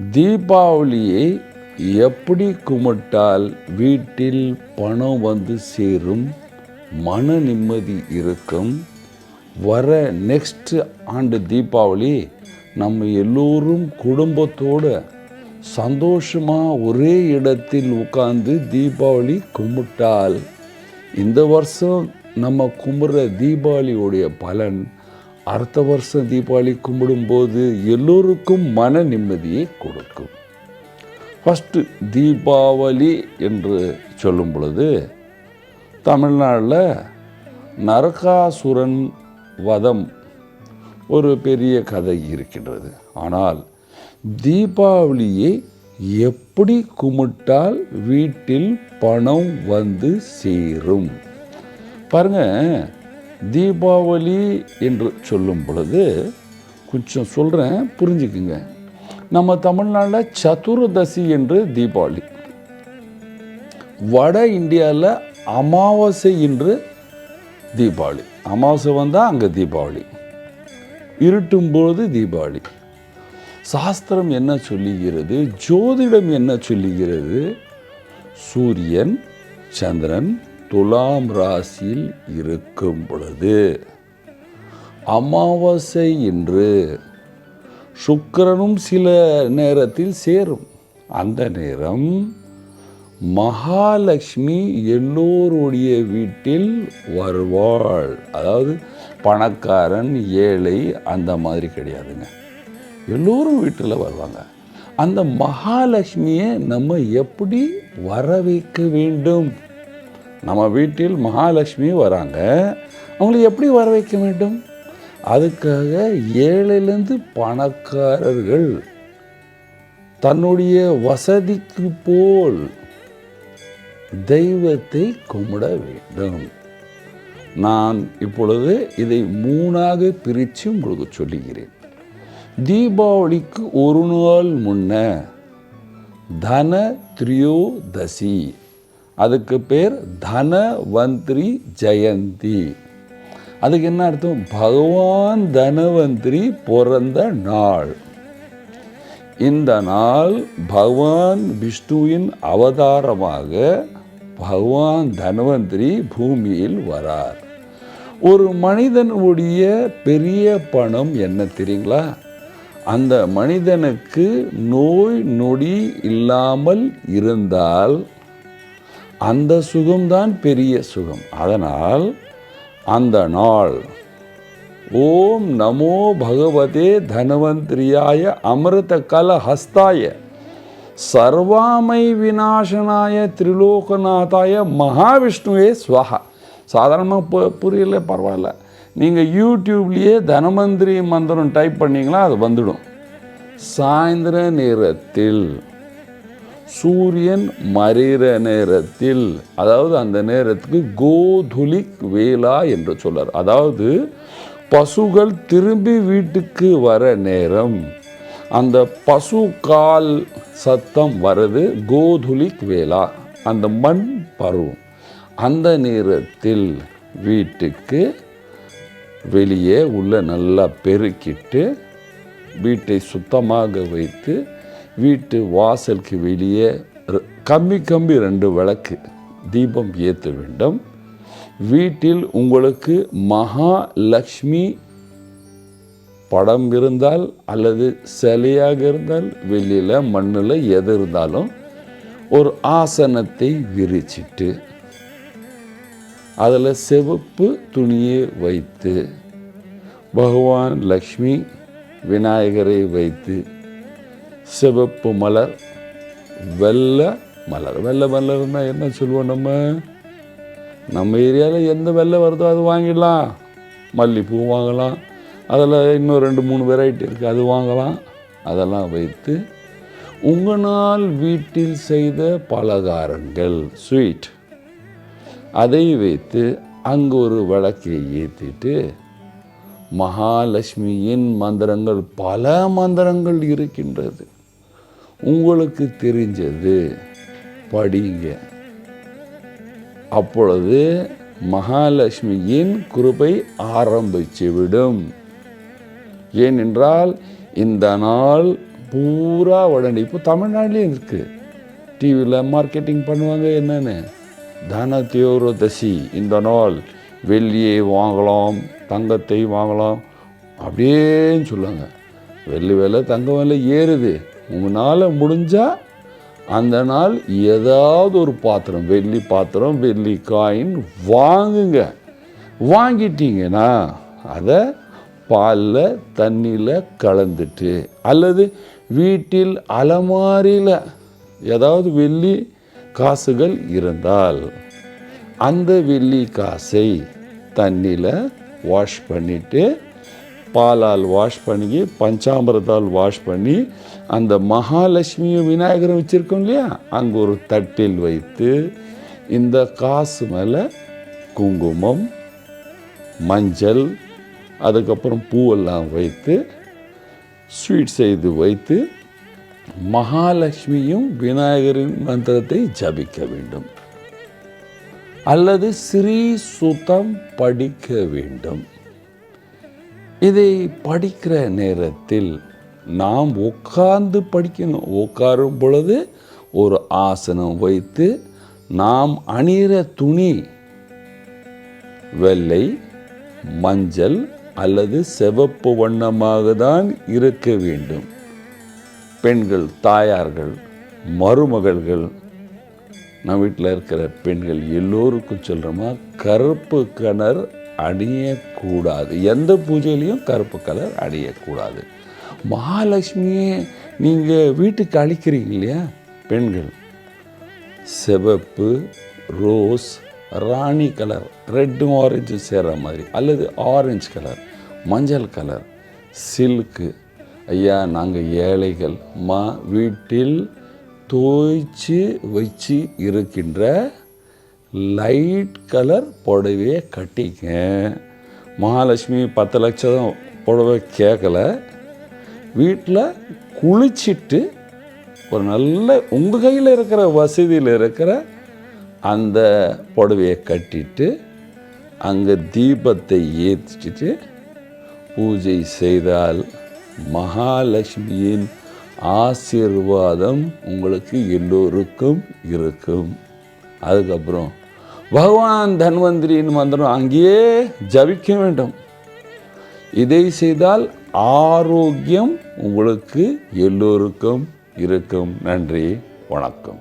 தீபாவளியை எப்படி கும்பிட்டால் வீட்டில் பணம் வந்து சேரும்? மன நிம்மதி இருக்கும். வர நெக்ஸ்ட் ஆண்டு தீபாவளி நம்ம எல்லோரும் குடும்பத்தோடு சந்தோஷமாக ஒரே இடத்தில் உட்கார்ந்து தீபாவளி கும்பிட்டால் இந்த வருஷம் நம்ம கும்பிட்ற தீபாவளியோடைய பலன் அடுத்த வருஷம் தீபாவளி கும்பிடும்போது எல்லோருக்கும் மன நிம்மதியை கொடுக்கும். ஃபஸ்ட்டு தீபாவளி என்று சொல்லும் பொழுது தமிழ்நாட்டில் நரகாசுரன் வதம் ஒரு பெரிய கதை இருக்கின்றது. ஆனால் தீபாவளியை எப்படி கும்பிட்டால் வீட்டில் பணம் வந்து சேரும்? பாருங்கள் தீபாவளி என்று சொல்லும் பொழுது கொஞ்சம் சொல்கிறேன் புரிஞ்சுக்குங்க. நம்ம தமிழ்நாட்டில் சதுர்தசி என்று தீபாவளி. வட இந்தியாவில் அமாவாசை என்று தீபாவளி. அமாவாசை வந்தால் அங்கே தீபாவளி. இருட்டும்பொழுது தீபாவளி. சாஸ்திரம் என்ன சொல்லுகிறது? ஜோதிடம் என்ன சொல்லுகிறது? சூரியன் சந்திரன் துலாம் ராசியில் இருக்கும் பொழுது அமாவாசை என்று சுக்கிரனும் சில நேரத்தில் சேரும். அந்த நேரம் மகாலட்சுமி எல்லோருடைய வீட்டில் வருவாள். அதாவது பணக்காரன் ஏழை அந்த மாதிரி கிடையாதுங்க. எல்லோரும் வீட்டில் வருவாங்க. அந்த மகாலட்சுமியை நம்ம எப்படி வர வைக்க வேண்டும்? நம்ம வீட்டில் மகாலட்சுமி வராங்க அவங்களை எப்படி வர வைக்க வேண்டும்? அதுக்காக ஏழையிலேருந்து பணக்காரர்கள் தன்னுடைய வசதிக்கு போல் தெய்வத்தை கும்பிட வேண்டும். நான் இப்பொழுது இதை மூணாக பிரித்து உங்களுக்கு சொல்லுகிறேன். தீபாவளிக்கு ஒரு நாள் முன்ன தன திரியோதசி அதுக்கு பேர் தனவந்திரி ஜெயந்தி. அதுக்கு என்ன அர்த்தம்? பகவான் தனவந்திரி பிறந்த நாள். இந்த நாள் பகவான் விஷ்ணுவின் அவதாரமாக பகவான் தனவந்திரி பூமியில் வரார். ஒரு மனிதனுடைய பெரிய பணம் என்ன தெரியுங்களா? அந்த மனிதனுக்கு நோய் நொடி இல்லாமல் இருந்தால் அந்த சுகம்தான் பெரிய சுகம். அதனால் அந்த நாள் ஓம் நமோ பகவதே தனவந்திரியாய அமிர்த கல ஹஸ்தாய சர்வாமை விநாசனாய திரிலோகநாதாய மகாவிஷ்ணுவே ஸ்வஹா. சாதாரணமாக பு புரியல பரவாயில்ல. நீங்கள் யூடியூப்லேயே தனமந்திரி மந்திரம் டைப் பண்ணிங்களா அது வந்துடும். சாயந்தர நேரத்தில் சூரியன் மறைகிற நேரத்தில் அதாவது அந்த நேரத்துக்கு கோதுலிக் வேலா என்று சொல்லார். அதாவது பசுகள் திரும்பி வீட்டுக்கு வர நேரம் அந்த பசு கால் சத்தம் வருது கோதுலிக் வேலா அந்த மண் பருவம். அந்த நேரத்தில் வீட்டுக்கு வெளியே உள்ள நல்லா பெருக்கிட்டு வீட்டை சுத்தமாக வைத்து வீட்டு வாசலுக்கு வெளியே கம்மி கம்பி கம்பி ரெண்டு விளக்கு தீபம் ஏற்ற வேண்டும். வீட்டில் உங்களுக்கு மகாலட்சுமி படம் இருந்தால் அல்லது சிலையாக இருந்தால் வெளியில் மண்ணில் எது இருந்தாலும் ஒரு ஆசனத்தை விரிச்சிட்டு அதில் சிவப்பு துணியை வைத்து பகவான் லக்ஷ்மி விநாயகரை வைத்து சிவப்பு மலர் வெள்ளை மலர். வெள்ளை மலர்னால் என்ன சொல்லுவோம் நம்ம? நம்ம ஏரியாவில் எந்த வெள்ளை வருதோ அது வாங்கிடலாம். மல்லிப்பூ வாங்கலாம். அதில் இன்னும் ரெண்டு மூணு வெரைட்டி இருக்குது அது வாங்கலாம். அதெல்லாம் வைத்து உங்களால் வீட்டில் செய்த பலகாரங்கள் ஸ்வீட் அதை வைத்து அங்கே ஒரு விளக்கை ஏற்றிட்டு மகாலட்சுமியின் மந்திரங்கள் பல மந்திரங்கள் இருக்கின்றது. உங்களுக்கு தெரிஞ்சது. படிங்க. அப்பொழுது மகாலட்சுமியின் கிருபை ஆரம்பித்து விடும் ஏனென்றால் இந்த நாள் பூரா உடனே இப்போ தமிழ்நாட்டிலையும் இருக்குது டிவியில் மார்க்கெட்டிங் பண்ணுவாங்க என்னென்னு? தன தியோரதசி இந்த நாள் வெள்ளியை வாங்கலாம் தங்கத்தை வாங்கலாம் அப்படியேன்னு சொல்லுவாங்க. வெள்ளி விலை தங்கம் விலை ஏறுது. உன்னால் முடிஞ்சால் அந்த நாள் ஏதாவது ஒரு பாத்திரம் வெள்ளி பாத்திரம் வெள்ளி காயின் வாங்குங்க. வாங்கிட்டீங்கன்னா அதை பாலில் தண்ணியில் கலந்துட்டு அல்லது வீட்டில் அலமாரியில் ஏதாவது வெள்ளி காசுகள் இருந்தால் அந்த வெள்ளி காசை தண்ணியில் வாஷ் பண்ணிவிட்டு பாலால் வாஷ் பண்ணி பஞ்சாமிரத்தால் வாஷ் பண்ணி அந்த மகாலட்சுமியும் விநாயகரும் வச்சுருக்கோம் இல்லையா? அங்கே ஒரு தட்டில் வைத்து இந்த காசு மேலே குங்குமம் மஞ்சள் அதுக்கப்புறம் பூவெல்லாம் வைத்து ஸ்வீட் செய்து வைத்து மகாலட்சுமியும் விநாயகரின் மந்திரத்தை ஜபிக்க வேண்டும். அல்லது ஸ்ரீ சுத்தம் படிக்க வேண்டும். இதை படிக்கிற நேரத்தில் நாம் உட்கார்ந்து படிக்கணும். உட்காரும் பொழுது ஒரு ஆசனம் வைத்து நாம் அணிகிற துணி வெள்ளை மஞ்சள் அல்லது சிவப்பு வண்ணமாக தான் இருக்க வேண்டும். பெண்கள் தாயார்கள் மருமகள்கள் நம்ம வீட்டில் இருக்கிற பெண்கள் எல்லோருக்கும் சொல்கிறோமா கருப்பு கலர் அணியக்கூடாது. எந்த பூஜையிலையும் கருப்பு கலர் அணியக்கூடாது. மகாலட்சுமியே நீங்கள் வீட்டுக்கு அழிக்கிறீங்க இல்லையா? பெண்கள் சிவப்பு ரோஸ் ராணி கலர் ரெட்டும் ஆரஞ்சும் சேர்கிற மாதிரி அல்லது ஆரஞ்சு கலர் மஞ்சள் கலர் சில்க்கு. ஐயா நாங்கள் ஏழைகள். மா வீட்டில் தோய்ச்சி வச்சு இருக்கின்ற லைட் கலர் புடவையை கட்டிங்க மகாலட்சுமி பத்து லட்சம் புடவை கேட்கல. வீட்டில் குளிச்சிட்டு ஒரு நல்ல உங்கள் கையில் இருக்கிற வசதியில் இருக்கிற அந்த புடவையை கட்டிட்டு அங்கே தீபத்தை ஏற்றிட்டு பூஜை செய்தால் மகாலட்சுமியின் ஆசீர்வாதம் உங்களுக்கு எல்லோருக்கும் இருக்கும். அதுக்கப்புறம் பகவான் தன்வந்திரியின் மந்திரம் அங்கேயே ஜபிக்க வேண்டும். இதை செய்தால் ஆரோக்கியம் உங்களுக்கு எல்லோருக்கும் இருக்கும். நன்றி வணக்கம்.